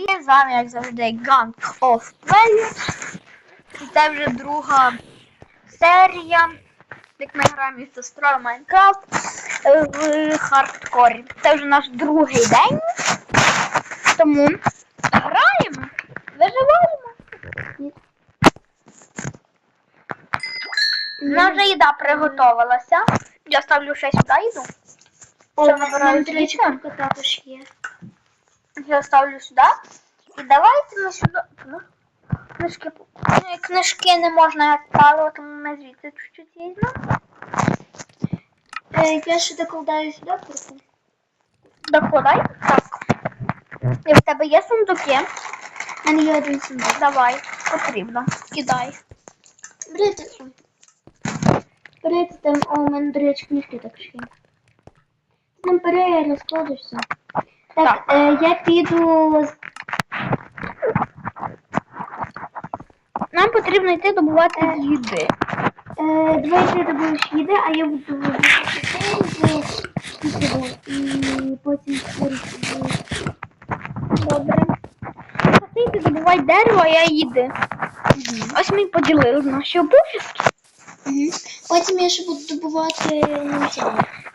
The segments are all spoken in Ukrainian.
І з вами, як завжди, Gang of Players. І це вже друга серія, як ми граємо із сестрою Майнкрафт в хардкорі. Це вже наш другий день. Тому граємо, виживаємо. У вже їда приготувалася. Я ставлю ще сюди їду. Що набираю речі, також є. Я ставлю сюди. І давайте ми сюди. Ну, Книжки. Ну, книжки не можна паливо, тому ми звідси чуть-чуть візьмемо. Е, я ще докладаю сюди курку. Докладай. Так. І в тебе є сундуки? У мене є один сундук. Давай. Потрібно. Кидай. Берете. Берете там, о, у мене, до речі, книжки також є. Нам бере, я розкладу все. Так, Так. Е, я піду Нам потрібно йти добувати їди. Е, давай ти добудеш їди, а я буду вибирати і потім. Добре. А ти йди добувай дерево, а я їди. Ось ми поділили наші обов'язки. Потім я ще буду добувати.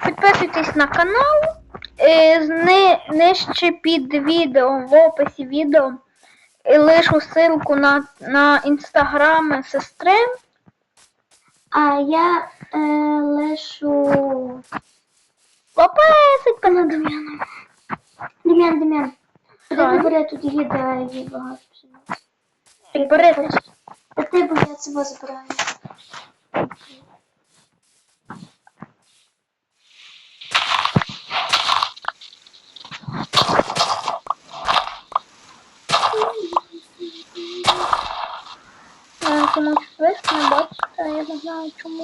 Підписуйтесь на канал. Е, зни- Нижче під відео, в описі відео лишу ссылку на, на інстаграми сестри. А я е, лишу Лопесик на Дем'яна. Дем'ян, Дем'ян. Ти забере тут їда і багато. Підберися. Та ти, бо я себе забираю. Я чомусь весь не бачите, я не знаю чому.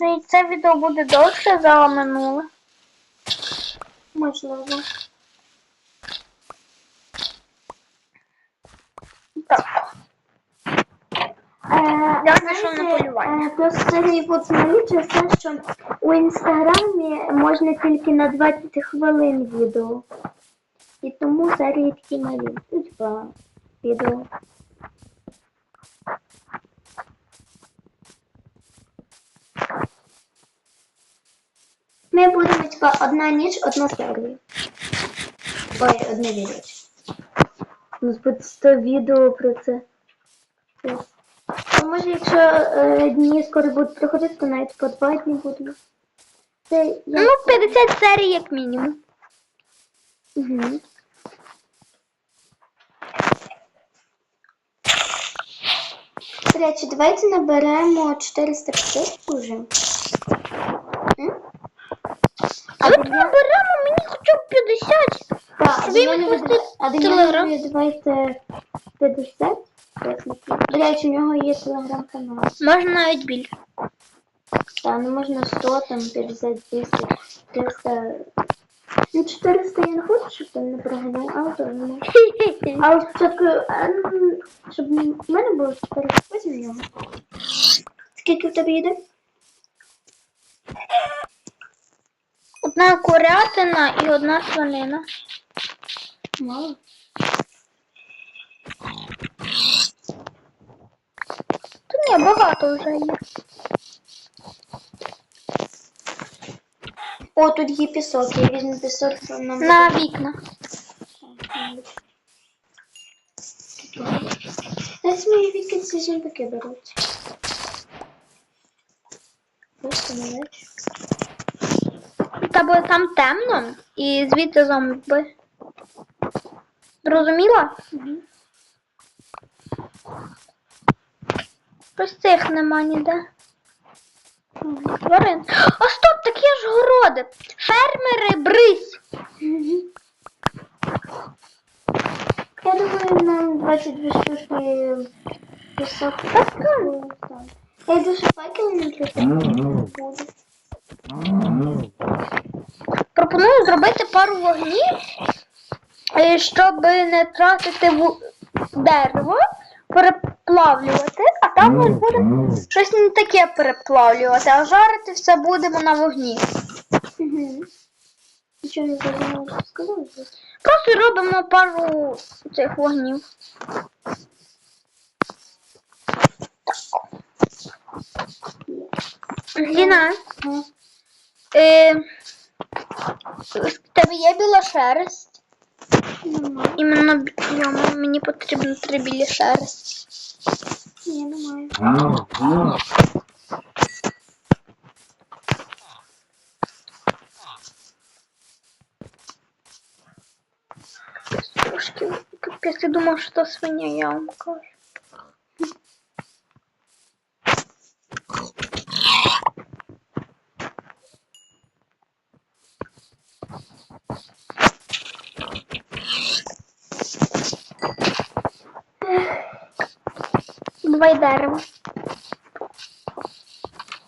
І це відео буде довше за минуле. Можливо. Так. Е, Я знайшов на полювання. Е, Просто от налічує все, що у інстаграмі можна тільки на 20 хвилин відео. І тому серії такі малі. Відео. Ми будемо, типа, одна ніч, одна серія. Ой, одне відео. У нас буде 100 відео про це. А може, якщо е, дні скоро будуть проходити, то навіть по два дні будемо. Це я... Ну, 50 серій як мінімум. Угу. До речі, давайте наберемо 450 вже. Давайте мені хоча б 50. Так, Тобі а до мене відпустити від- а до телеграм? давайте 50. До речі, у нього є телеграм-канал. Можна навіть більше. Та, ну можна 100, там 50, 200, 300. Ну, 400 я не хочу, щоб там не проганяв авто, ну. Але спочатку, а, ну, щоб в мене було 400, потім в нього. Скільки в тебе їде? Одна курятина і одна свинина. Мало. Та ні, багато вже є. О, тут є пісок, я візьму пісок, нам На вікна. Десь мої вікінці зомбики беруть. Просто не речі. Та там темно і звідти зомби. Зрозуміла? Ось цих нема ніде. Тварин. А стоп, так є ж городи. Фермери брись. Я думаю, нам 22 штуки пісок. Я йду ще факел не буду. Зробити пару вогнів, е, щоб не тратити дерево, переплавлювати, а там ось буде щось не таке переплавлювати, а жарити все будемо на вогні. Нічого не сказав. Просто робимо пару цих вогнів. Ліна, Ну, е, в тебе є біла шерсть? Немає. Іменно бі- йому мені потрібно три білі шерсть. Ні, немає. Трошки капець, я думав, що то свиня, я вам кажу. Давай дерево.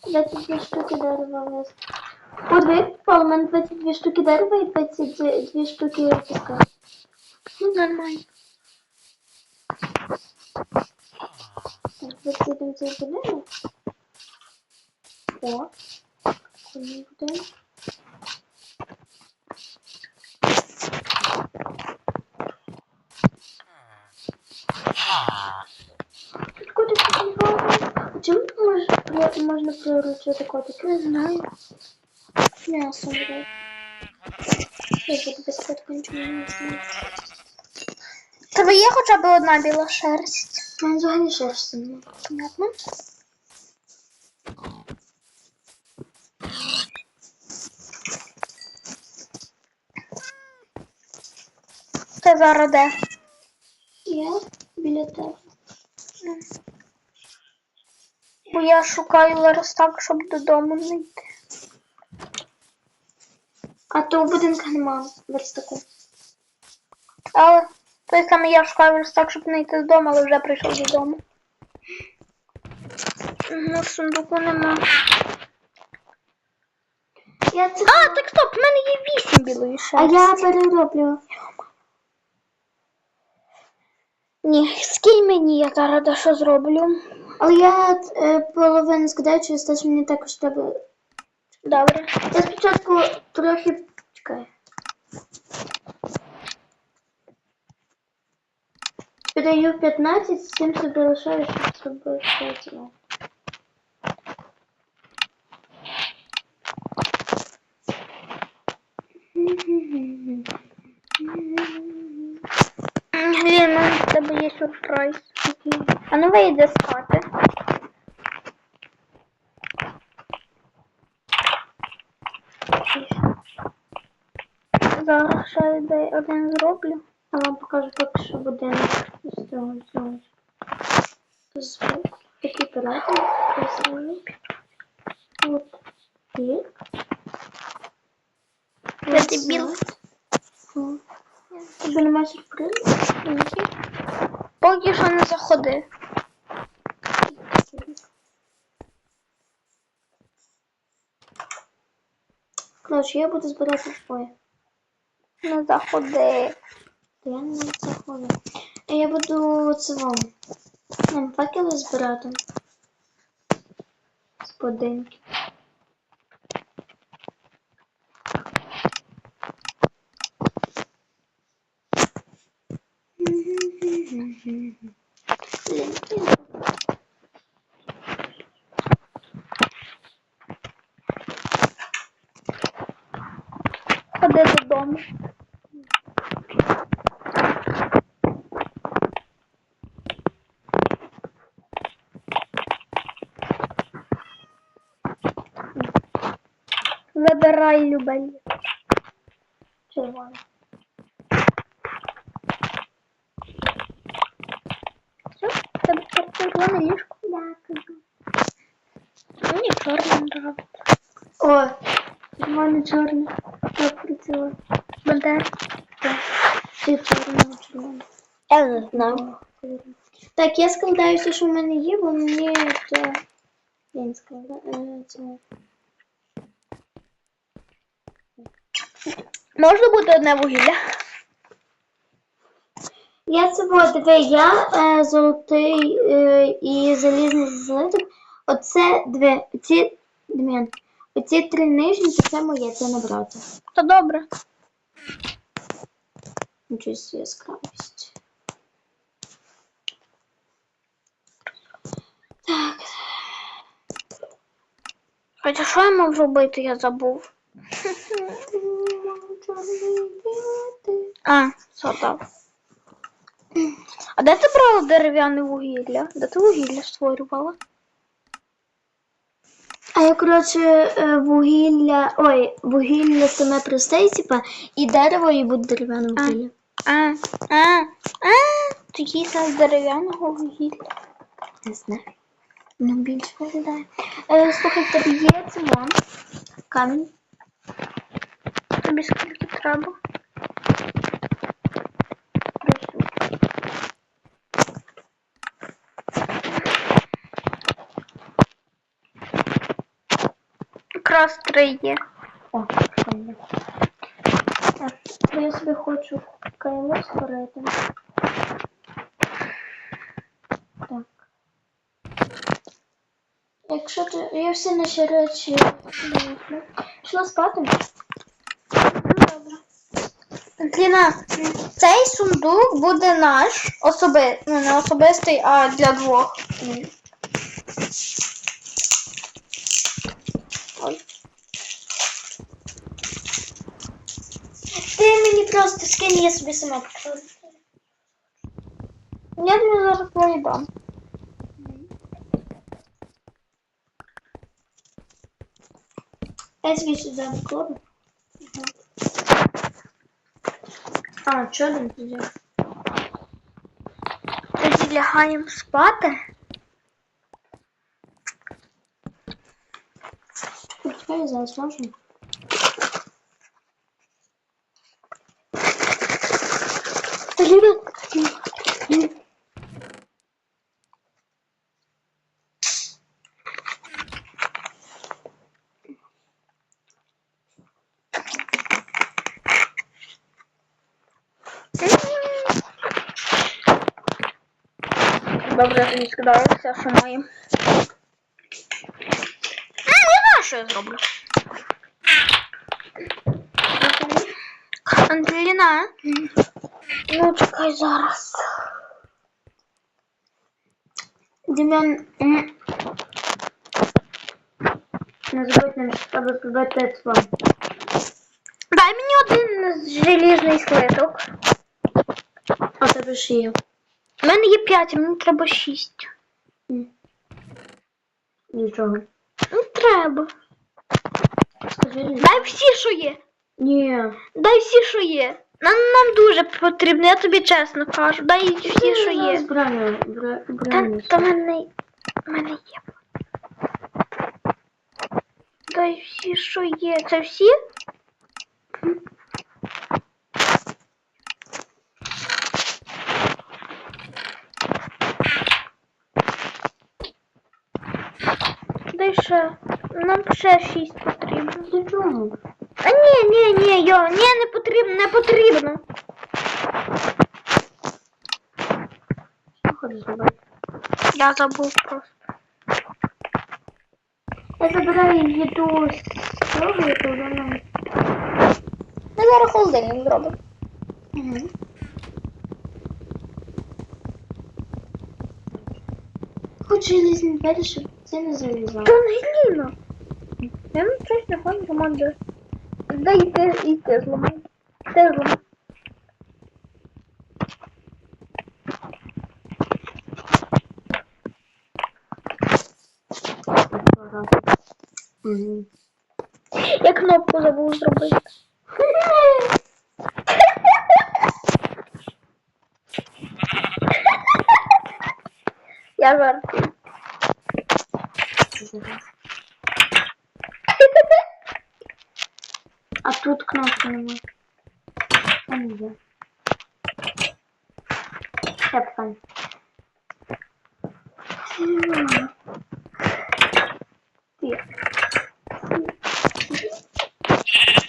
22 штуки дерева вез. От ви попали, у мене 22 штуки дерева і 22 штуки піска. Ну, нормально. Так, 27 це буде. О. Коли буде. Можна приручити котики? Не знаю. М'ясо буде. Я буду без котика нічого не знаю. Тебе є хоча б одна біла шерсть? У мене взагалі шерсті немає. Понятно? Ти зараз де? Я біля тебе. Бо я шукаю зараз так, щоб додому не йти. А то у будинку нема верстаку. Але той саме я шукаю зараз так, щоб не йти додому, але вже прийшов додому. Ну, в сундуку нема. Я це... А, так стоп, в мене є вісім білої А шерсті. я перероблю. Ні, скинь мені, я зараз дещо зроблю. Але я е, половину скидаю, через те, що мені також треба. Добре. Я спочатку трохи чекай. Піддаю 15, 7 собі лишаю, щоб зробити це. Ліна, в тебе є сюрприз. А ну вийди з Зараз ще один зроблю. Я вам покажу поки що будинок з цього всього. Звук. Такий пирати. От. Пік. Я дебіл. Тобі немає сюрпризу? Поки що не заходи. Коротше, я буду збирати своє. Не заходи. То я не заходжу. А я буду це вам. Нам факели збирати. З. Ходи додому. Забирай любелі. Червоно. Все, в тепер червоне ліжко. Дякую. Мені чорне нравиться. О, червоне чорне. Я працюю. Буде. Чи чорного червоне. Я не знаю. Так, я складаю все, що в мене є, бо мені це. Я не складаю. е, Це. Може бути одне вугілля? Я це було, диви, я е, золотий е, і залізний злиток. Оце дві, ці, Дем'ян, оці три нижні, то це моє, це набрати. То добре. Нічось яскравість. Так. Хоча що я мав робити, я забув. А, згадав. А де ти брала дерев'яне вугілля? Де ти вугілля створювала? А я, коротше, е, вугілля. Ой, вугілля саме просте, типа, і дерево, і буде дерев'яне А. вугілля. А, а, а, такий з дерев'яного вугілля. Не знаю. Ну, більше виглядає. Е, слухай, тебе є цимон. Камінь. Тобі скільки треба? Якраз три є. О. Так, я собі хочу кайло створити. Так. Якщо ти. Я всі наші речі. вийшла. Спати? Тліна, цей сундук буде наш особи... ну, не особистий, а для двох. Ти мені просто скинь, я собі сама покажу. Я тобі зараз повідам. Я собі сюди вкладу. А, чорний взяв. Тоді лягаємо спати. Почекай, зараз. Та ребят, Добре, я тобі скидаю все, що маємо. А, не знаю, що я зроблю. Антеліна. Ну, чекай зараз. Дем'ян, м, не забудь нам, що треба прибити цван. Дай мені один желізний слиток. А в тебе ж є. У мене є п'ять, а мені треба шість. Нічого. Ну, треба. Дай всі, що є. Ні. Дай всі, що є. Нам, нам дуже потрібно, я тобі чесно кажу. Дай всі, що є. Збрання, бра- Та, та мене, мене є. Дай всі, що є. Це всі? Дай ще. Нам ще шість потрібно. Чого? А ні, ні, ні, йо, ні, не потрібно, не потрібно. Що хочеш? Я забув просто. Я забираю їду з того, яку вона. Ми зараз холодильник зробимо. Угу. Хочу лізні двері, щоб це не залізало. Та Ангеліна. Я не щось не хочу команди. Дай йти, йти зламай. Ти зламай. Угу. Я кнопку забув зробити. Я жартую. А тут кнопки немає. Не є. Кепка.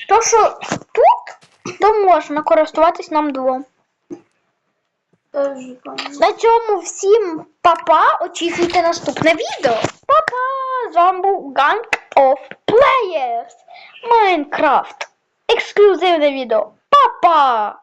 То, що тут, то можна користуватись нам двом. На цьому всім папа. Очікуйте наступне відео. Папа! З вами був Gang of Players. Minecraft. Ексклюзивне відео. Папа!